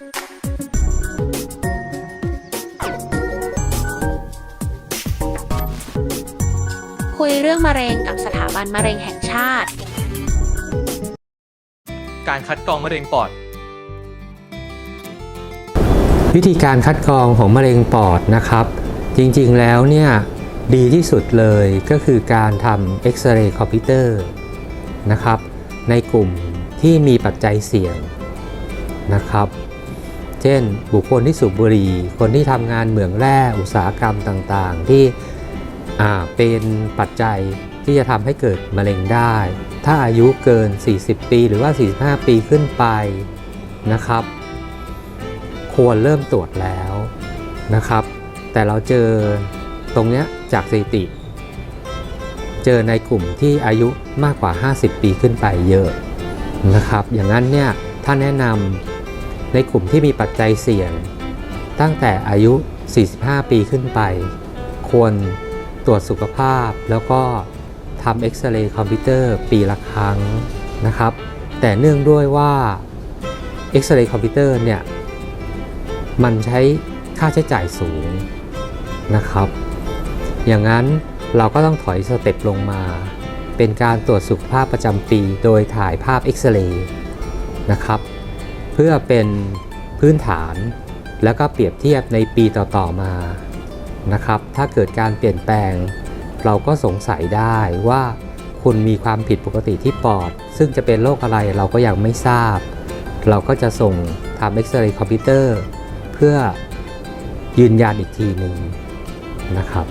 คุยเรื่องมะเร็งกับสถาบันมะเร็งแห่งชาติ การคัดกรองมะเร็งปอด วิธีการคัดกรองของมะเร็งปอดนะครับ จริงๆแล้วเนี่ยดีที่สุดเลยก็คือการทำเอ็กซเรย์คอมพิวเตอร์นะครับ ในกลุ่มที่มีปัจจัยเสี่ยงนะครับ เช่น บุคคลที่สูบบุหรี่ คนที่ทำงานเหมืองแร่อุตสาหกรรมต่างๆ ที่เป็นปัจจัยที่จะทำให้เกิดมะเร็งได้ ถ้าอายุเกิน 40 ปีหรือว่า 45 ปีขึ้นไปนะครับ ควรเริ่มตรวจแล้วนะครับ แต่เราเจอตรงเนี้ยจากสถิติ เจอในกลุ่มที่อายุมากกว่า 50 ปีขึ้นไปเยอะนะครับ อย่างนั้นเนี่ยถ้าแนะนำ ในกลุ่มที่มีปัจจัยเสี่ยง ตั้งแต่อายุ 45 ปีขึ้นไป ควรตรวจสุขภาพแล้วก็ทำเอ็กซเรย์คอมพิวเตอร์ปีละครั้งนะครับ แต่เนื่องด้วยว่าเอ็กซเรย์คอมพิวเตอร์เนี่ยมันใช้ค่าใช้จ่ายสูงนะครับ อย่างนั้นเราก็ต้องถอยสเต็ปลงมา เป็นการตรวจสุขภาพประจำปีโดยถ่ายภาพเอ็กซเรย์นะครับ พื่อเป็นพื้นฐาน แล้วก็เปรียบเทียบในปีต่อๆมานะครับ ถ้าเกิดการเปลี่ยนแปลง เราก็สงสัยได้ว่าคุณมีความผิดปกติที่ปอด ซึ่งจะเป็นโรคอะไรเราก็ยังไม่ทราบ เราก็จะส่งทำเอ็กซเรย์คอมพิวเตอร์ เพื่อยืนยันอีกทีหนึ่งนะครับ